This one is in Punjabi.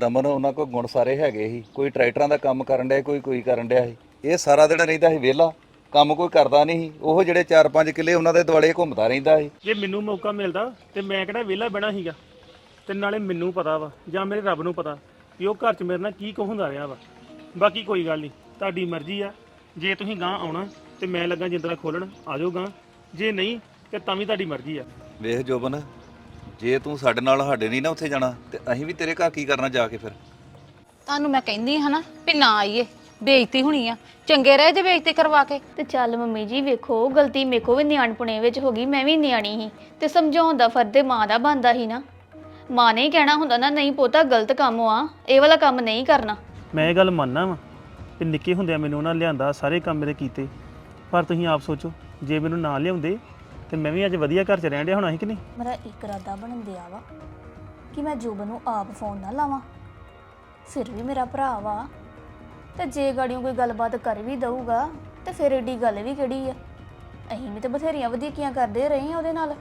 ਰਮਨ ਉਹਨਾਂ ਕੋਲ ਗੁਣ ਸਾਰੇ ਹੈਗੇ ਸੀ। ਕੋਈ ਟਰੈਕਟਰਾਂ ਦਾ ਕੰਮ ਕਰਨ ਡਿਆ ਕੋਈ ਕੋਈ ਕਰਨ ਡਿਆ ਸੀ। ਇਹ ਸਾਰਾ ਦਿਨ ਰਹਿੰਦਾ ਸੀ ਵਿਹਲਾ। ਕੰਮ ਕੋਈ ਕਰਦਾ ਨਹੀਂ ਸੀ। ਉਹ ਜਿਹੜੇ 4-5 ਕਿੱਲੇ ਉਹਨਾਂ ਦੇ ਦੁਆਲੇ ਘੁੰਮਦਾ ਰਹਿੰਦਾ ਸੀ। ਜੇ ਮੈਨੂੰ ਮੌਕਾ ਮਿਲਦਾ ਤੇ ਮੈਂ ਕਿਹੜਾ ਵਿਹਲਾ ਬਹਿਣਾ ਸੀਗਾ? ਤੇ ਨਾਲੇ ਮੈਨੂੰ ਪਤਾ ਵਾ ਜਾਂ ਮੇਰੇ ਰੱਬ ਨੂੰ ਪਤਾ ਕਿ ਉਹ ਘਰ 'ਚ ਮੇਰੇ ਨਾਲ ਕੀ ਕੁ ਹੁੰਦਾ ਰਿਹਾ ਵਾ। ਬਾਕੀ ਕੋਈ ਗੱਲ ਨਹੀਂ ਤੁਹਾਡੀ ਮਰਜ਼ੀ ਆ। ਜੇ ਤੁਸੀਂ ਗਾਂ ਆਉਣਾ ਤੇ ਮੈਂ ਲੱਗਾ ਜਿੰਦਰਾ ਖੋਲਣ ਆ ਜਾਓ ਗਾਂ ਜੇ ਨਹੀਂ ਤੇ ਤਾਂ ਵੀ ਤੁਹਾਡੀ ਮਰਜ਼ੀ ਆ। ਵੇਖ ਜੋਬਨ ਜੇ ਤੂੰ ਸਾਡੇ ਨਾਲ ਸਾਡੇ ਨਹੀਂ ਨਾ ਉੱਥੇ ਜਾਣਾ ਤੇ ਅਸੀਂ ਵੀ ਤੇਰੇ ਘਰ ਕੀ ਕਰਨਾ ਜਾ ਕੇ ਫਿਰ? ਤੁਹਾਨੂੰ ਮੈਂ ਕਹਿੰਦੀ ਹਾਂ ਨਾ ਵੀ ਨਾ ਆਈਏ ਬੇਇੱਜ਼ਤੀ ਹੋਣੀ ਆ। ਚੰਗੇ ਰਹੇ ਜੇ ਬੇਇੱਜ਼ਤੀ ਕਰਵਾ ਕੇ। ਤੇ ਚੱਲ ਮੰਮੀ ਜੀ ਵੇਖੋ ਗਲਤੀ ਮੇਕੋ ਵੀ ਨਿਆਣਪੁਣੇ ਵਿੱਚ ਹੋ ਗਈ ਮੈਂ ਵੀ ਨਿਆਣੀ ਸੀ। ਤੇ ਸਮਝਾਉਣ ਦਾ ਫਰਜ਼ ਤੇ ਮਾਂ ਦਾ ਬਣਦਾ ਸੀ ਨਾ। ਮਾਂ ਨੇ ਹੀ ਕਹਿਣਾ ਹੁੰਦਾ ਨਾ ਨਹੀਂ ਪੋਤਾ ਗਲਤ ਕੰਮ ਆ ਇਹ ਵਾਲਾ ਕੰਮ ਨਹੀਂ ਕਰਨਾ। ਮੈਂ ਇਹ ਗੱਲ ਮੰਨਣਾ ਵਾ ਕਿ ਨਿੱਕੇ ਹੁੰਦਿਆਂ ਮੈਨੂੰ ਉਹਨਾਂ ਲਿਆਂਦਾ ਸਾਰੇ ਕੰਮ ਮੇਰੇ ਕੀਤੇ। ਪਰ ਤੁਸੀਂ ਆਪ ਸੋਚੋ ਜੇ ਮੈਨੂੰ ਨਾ ਲਿਆਉਂਦੇ ਤੇ ਮੈਂ ਵੀ ਅੱਜ ਵਧੀਆ ਘਰ 'ਚ ਰਹਿਣ ਡਿਆ ਹੋਣਾ ਸੀ ਕਿ ਨਹੀਂ? ਮੇਰਾ ਇੱਕ ਇਰਾਦਾ ਬਣਨ ਦਿਆ ਵਾ ਕਿ ਮੈਂ ਜੋਬ ਨੂੰ ਆਪ ਫੋਨ ਨਾ ਲਾਵਾਂ। ਫਿਰ ਵੀ ਮੇਰਾ ਭਰਾ ਵਾ। ਤੇ ਜੇ ਗਾੜੀਆਂ ਕੋਈ ਗੱਲਬਾਤ ਕਰ ਵੀ ਦਊਗਾ, ਤੇ ਫਿਰ ਏਡੀ ਗੱਲ ਵੀ ਕਿਹੜੀ ਆ? ਅਸੀਂ ਵੀ ਤੇ ਬਥੇਰੀਆਂ ਵਧੀਕੀਆਂ ਕਰਦੇ ਰਹੇ ਆ ਉਹਦੇ ਨਾਲ।